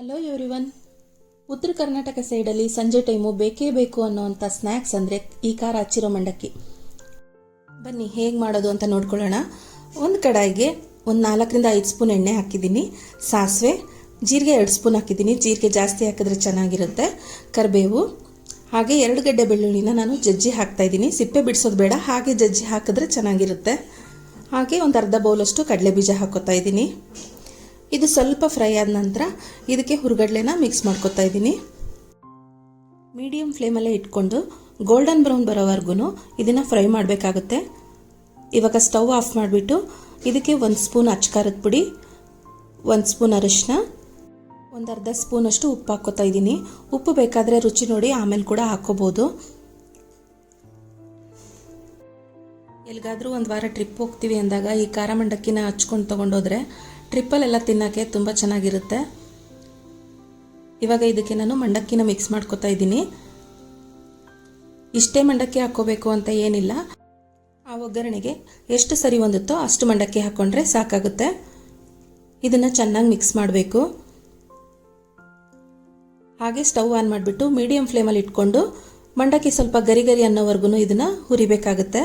Hello everyone ಉತ್ತರ ಕರ್ನಾಟಕ ಸೈಡಲ್ಲಿ ಸಂಜೆ ಟೈಮು ಬೇಕೇ ಬೇಕು ಅನ್ನೋವಂಥ ಸ್ನ್ಯಾಕ್ಸ್ ಅಂದರೆ ಈ ಖಾರ ಹಚ್ಚಿರೋ ಮಂಡಕ್ಕಿ. ಬನ್ನಿ, ಹೇಗೆ ಮಾಡೋದು ಅಂತ ನೋಡ್ಕೊಳ್ಳೋಣ. ಒಂದು ಕಡಾಯಿಗೆ ಒಂದು ನಾಲ್ಕರಿಂದ ಐದು ಸ್ಪೂನ್ ಎಣ್ಣೆ ಹಾಕಿದ್ದೀನಿ. ಸಾಸಿವೆ, ಜೀರಿಗೆ ಎರಡು ಸ್ಪೂನ್ ಹಾಕಿದ್ದೀನಿ. ಜೀರಿಗೆ ಜಾಸ್ತಿ ಹಾಕಿದ್ರೆ ಚೆನ್ನಾಗಿರುತ್ತೆ. ಕರಿಬೇವು, ಹಾಗೆ ಎರಡು ಗಡ್ಡೆ ಬೆಳ್ಳುಳ್ಳಿನ ನಾನು ಜಜ್ಜಿ ಹಾಕ್ತಾ ಇದ್ದೀನಿ. ಸಿಪ್ಪೆ ಬಿಡಿಸೋದು ಬೇಡ, ಹಾಗೆ ಜಜ್ಜಿ ಹಾಕಿದ್ರೆ ಚೆನ್ನಾಗಿರುತ್ತೆ. ಹಾಗೆ ಒಂದು ಅರ್ಧ ಬೌಲಷ್ಟು ಕಡಲೆ ಬೀಜ ಹಾಕೋತಾ ಇದ್ದೀನಿ. ಇದು ಸ್ವಲ್ಪ ಫ್ರೈ ಆದ ನಂತರ ಇದಕ್ಕೆ ಹುರುಗಡ್ಲೆನ ಮಿಕ್ಸ್ ಮಾಡ್ಕೊತಾ ಇದ್ದೀನಿ. ಮೀಡಿಯಮ್ ಫ್ಲೇಮಲ್ಲೇ ಇಟ್ಕೊಂಡು ಗೋಲ್ಡನ್ ಬ್ರೌನ್ ಬರೋವರೆಗೂ ಇದನ್ನು ಫ್ರೈ ಮಾಡಬೇಕಾಗುತ್ತೆ. ಇವಾಗ ಸ್ಟವ್ ಆಫ್ ಮಾಡಿಬಿಟ್ಟು ಇದಕ್ಕೆ ಒಂದು ಸ್ಪೂನ್ ಅಚ್ಕಾರದ ಪುಡಿ, ಒಂದು ಸ್ಪೂನ್ ಅರಿಶಿನ ಒಂದು ಅರ್ಧ ಸ್ಪೂನಷ್ಟು ಉಪ್ಪು ಹಾಕ್ಕೋತಾ ಇದ್ದೀನಿ. ಉಪ್ಪು ಬೇಕಾದರೆ ರುಚಿ ನೋಡಿ ಆಮೇಲೆ ಕೂಡ ಹಾಕ್ಕೋಬೋದು. ಎಲ್ಲಿಗಾದರೂ ಒಂದು ವಾರ ಟ್ರಿಪ್ ಹೋಗ್ತೀವಿ ಅಂದಾಗ ಈ ಖಾರ ಮಂಡಕ್ಕಿನ ಹಚ್ಕೊಂಡು ತೊಗೊಂಡೋದ್ರೆ ಟ್ರಿಪ್ಪಲ್ಲೆಲ್ಲ ತಿನ್ನೋಕ್ಕೆ ತುಂಬ ಚೆನ್ನಾಗಿರುತ್ತೆ. ಇವಾಗ ಇದಕ್ಕೆ ನಾನು ಮಂಡಕ್ಕಿನ ಮಿಕ್ಸ್ ಮಾಡ್ಕೊತಾ ಇದ್ದೀನಿ. ಇಷ್ಟೇ ಮಂಡಕ್ಕಿ ಹಾಕ್ಕೋಬೇಕು ಅಂತ ಏನಿಲ್ಲ. ಆ ಒಗ್ಗರಣೆಗೆ ಎಷ್ಟು ಸರಿ ಹೊಂದುತ್ತೋ ಅಷ್ಟು ಮಂಡಕ್ಕಿ ಹಾಕ್ಕೊಂಡ್ರೆ ಸಾಕಾಗುತ್ತೆ. ಇದನ್ನು ಚೆನ್ನಾಗಿ ಮಿಕ್ಸ್ ಮಾಡಬೇಕು. ಹಾಗೆ ಸ್ಟವ್ ಆನ್ ಮಾಡಿಬಿಟ್ಟು ಮೀಡಿಯಂ ಫ್ಲೇಮಲ್ಲಿ ಇಟ್ಕೊಂಡು ಮಂಡಕ್ಕಿ ಸ್ವಲ್ಪ ಗರಿ ಗರಿ ಅನ್ನೋವರೆಗೂ ಇದನ್ನು ಹುರಿಬೇಕಾಗುತ್ತೆ.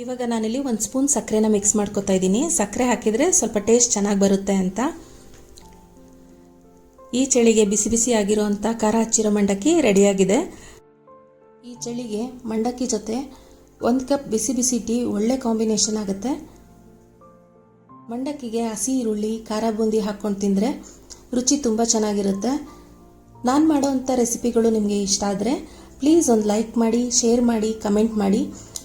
ಇವಾಗ ನಾನಿಲ್ಲಿ ಒಂದು ಸ್ಪೂನ್ ಸಕ್ಕರೆನ ಮಿಕ್ಸ್ ಮಾಡ್ಕೊತಾ ಇದ್ದೀನಿ. ಸಕ್ಕರೆ ಹಾಕಿದರೆ ಸ್ವಲ್ಪ ಟೇಸ್ಟ್ ಚೆನ್ನಾಗಿ ಬರುತ್ತೆ ಅಂತ. ಈ ಚಳಿಗೆ ಬಿಸಿ ಬಿಸಿ ಆಗಿರೋವಂಥ ಖಾರ ಹಚ್ಚಿರೋ ಮಂಡಕ್ಕಿ ರೆಡಿಯಾಗಿದೆ ಈ ಚಳಿಗೆ ಮಂಡಕ್ಕಿ ಜೊತೆ ಒಂದು ಕಪ್ ಬಿಸಿ ಬಿಸಿ ಟೀ ಒಳ್ಳೆ ಕಾಂಬಿನೇಷನ್ ಆಗುತ್ತೆ. ಮಂಡಕ್ಕಿಗೆ ಹಸಿ ಈರುಳ್ಳಿ, ಖಾರ ಬೂಂದಿ ಹಾಕ್ಕೊಂಡು ತಿಂದರೆ ರುಚಿ ತುಂಬ ಚೆನ್ನಾಗಿರುತ್ತೆ. ನಾನು ಮಾಡೋವಂಥ ರೆಸಿಪಿಗಳು ನಿಮಗೆ ಇಷ್ಟ ಆದರೆ ಪ್ಲೀಸ್ ಒಂದು ಲೈಕ್ ಮಾಡಿ ಶೇರ್ ಮಾಡಿ ಕಮೆಂಟ್ ಮಾಡಿ.